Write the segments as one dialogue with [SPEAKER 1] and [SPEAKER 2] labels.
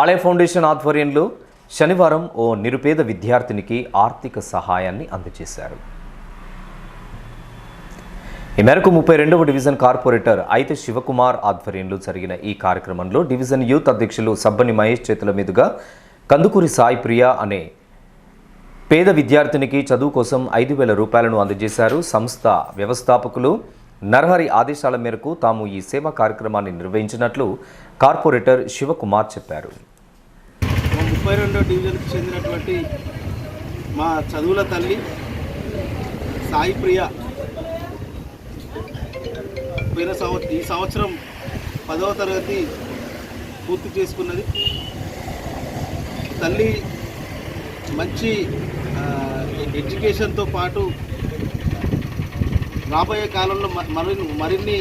[SPEAKER 1] ఆలయ ఫౌండేషన్ ఆధ్వర్యంలో శనివారం ఓ నిరుపేద విద్యార్థినికి ఆర్థిక సహాయాన్ని అందజేశారు. ఈ మేరకు ముప్పై రెండవ డివిజన్ కార్పొరేటర్ అయితే శివకుమార్ ఆధ్వర్యంలో జరిగిన ఈ కార్యక్రమంలో డివిజన్ యూత్ అధ్యక్షులు సబ్బని మహేష్ చేతుల మీదుగా కందుకూరి సాయి ప్రియ అనే పేద విద్యార్థినికి చదువు కోసం ఐదు వేల రూపాయలను అందజేశారు. సంస్థ వ్యవస్థాపకులు నరహరి ఆదేశాల మేరకు తాము ఈ సేవా కార్యక్రమాన్ని నిర్వహించినట్లు కార్పొరేటర్ శివకుమార్ చెప్పారు.
[SPEAKER 2] ముప్పై రెండో డివిజన్కి చెందినటువంటి మా చదువుల తల్లి సాయి ప్రియ పోయిన సంవత్సరం ఈ సంవత్సరం పదవ తరగతి పూర్తి చేసుకున్నది. తల్లి మంచి ఎడ్యుకేషన్తో పాటు రాబోయే కాలంలో మ- మరిన్ని మరిన్ని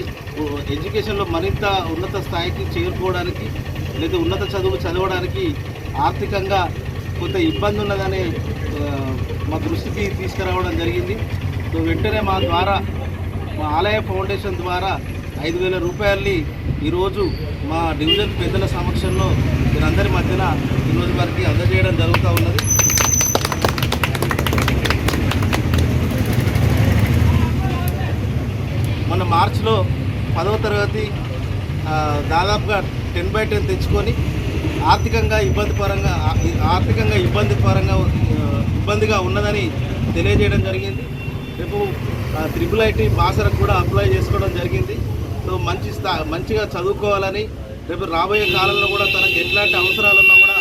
[SPEAKER 2] ఎడ్యుకేషన్లో మరింత ఉన్నత స్థాయికి చేరుకోవడానికి లేదా ఉన్నత చదువులు చదవడానికి ఆర్థికంగా కొంత ఇబ్బంది ఉన్నదనే మా దృష్టికి తీసుకురావడం జరిగింది. సో వెంటనే మా ద్వారా మా ఆలయ ఫౌండేషన్ ద్వారా ఐదు వేల రూపాయల్ని ఈరోజు మా డివిజన్ పెద్దల సమక్షంలో మీరందరి మధ్యన ఈరోజు వారికి అందజేయడం జరుగుతూ ఉన్నది. మార్చిలో పదవ తరగతి దాదాపుగా టెన్ బై టెన్ తెచ్చుకొని ఆర్థికంగా ఇబ్బంది పరంగా ఆర్థికంగా ఇబ్బంది పరంగా ఇబ్బందిగా ఉన్నదని తెలియజేయడం జరిగింది. రేపు త్రిపుల్ ఐటీ మాసరకు కూడా అప్లై చేసుకోవడం జరిగింది. సో మంచి స్థా మంచిగా చదువుకోవాలని రేపు రాబోయే కాలంలో కూడా తనకు ఎట్లాంటి అవసరాలున్నా కూడా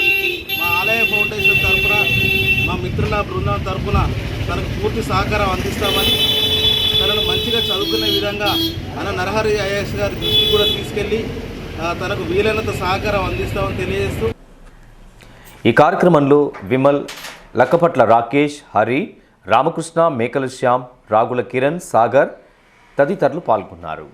[SPEAKER 2] మా ఆలయ ఫౌండేషన్ తరఫున మా మిత్రుల బృందం తరఫున తనకు పూర్తి సహకారం అందిస్తామని తనను మంచిగా చదువుకునే విధంగా అన్న నరహరి ఐఏఎస్ గారి దృష్టికి కూడా తీసుకెళ్ళి తనకు వీలైనంత సహకారం అందిస్తామని తెలియజేస్తూ.
[SPEAKER 1] ఈ కార్యక్రమంలో విమల్ లక్కపట్ల రాకేష్ హరి రామకృష్ణ మేకల శ్యామ్ రాగుల కిరణ్ సాగర్ తదితరులు పాల్గొన్నారు.